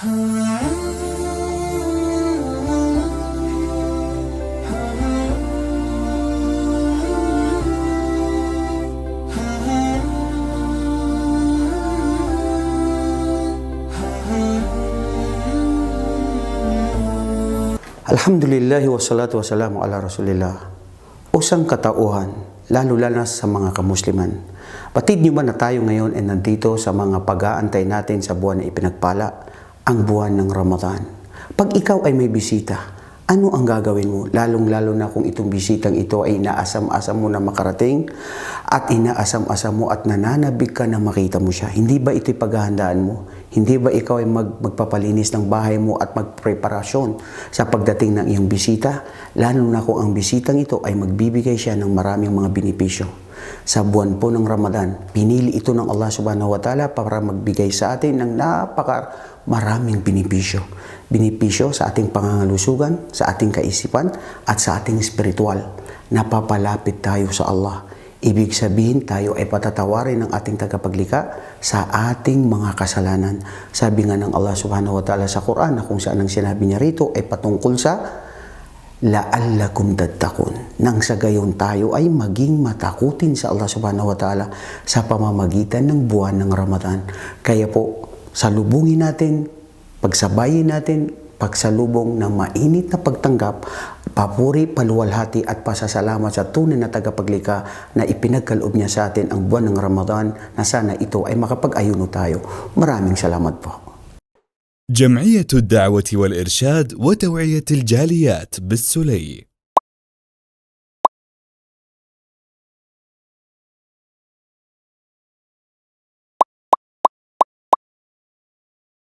Alhamdulillah wa salatu wa salamu ala rasulillah. Usang katauhan, lalo-lalo sa mga kamusliman. Batid niyo ba na tayo ngayon ay nandito sa mga pag-aantay natin sa buwan na ipinagpala, ang buwan ng Ramadan. Pag ikaw ay may bisita, ano ang gagawin mo? Lalong-lalo na kung itong bisitang ito ay inaasam-asam mo na makarating at inaasam-asam mo at nananabig ka na makita mo siya. Hindi ba ito'y paghahandaan mo? Hindi ba ikaw ay mag, magpapalinis ng bahay mo at magpreparasyon sa pagdating ng iyong bisita? Lalo na kung ang bisitang ito ay magbibigay siya ng maraming mga benepisyo. Sa buwan po ng Ramadan, pinili ito ng Allah subhanahu wa ta'ala para magbigay sa atin ng napaka maraming benepisyo. Benepisyo sa ating pangangalusugan, sa ating kaisipan, at sa ating spiritual. Napapalapit tayo sa Allah. Ibig sabihin tayo ay patatawarin ng ating tagapaglika sa ating mga kasalanan. Sabi nga ng Allah subhanahu wa ta'ala sa Quran na kung saan ang sinabi niya rito ay patungkol sa la'allakum tattaqun. Nang sa gayon tayo ay maging matakutin sa Allah subhanahu wa ta'ala sa pamamagitan ng buwan ng Ramadan. Kaya po, salubungin natin, pagsabayin natin, pagsalubong ng mainit na pagtanggap, papuri, paluwalhati at pasasalamat sa tunay na tagapaglika na ipinagkaloob niya sa atin ang buwan ng Ramadan na sana ito ay makapag-ayuno tayo. Maraming salamat po. جمعية الدعوة والإرشاد وتوعية الجاليات بالسلي.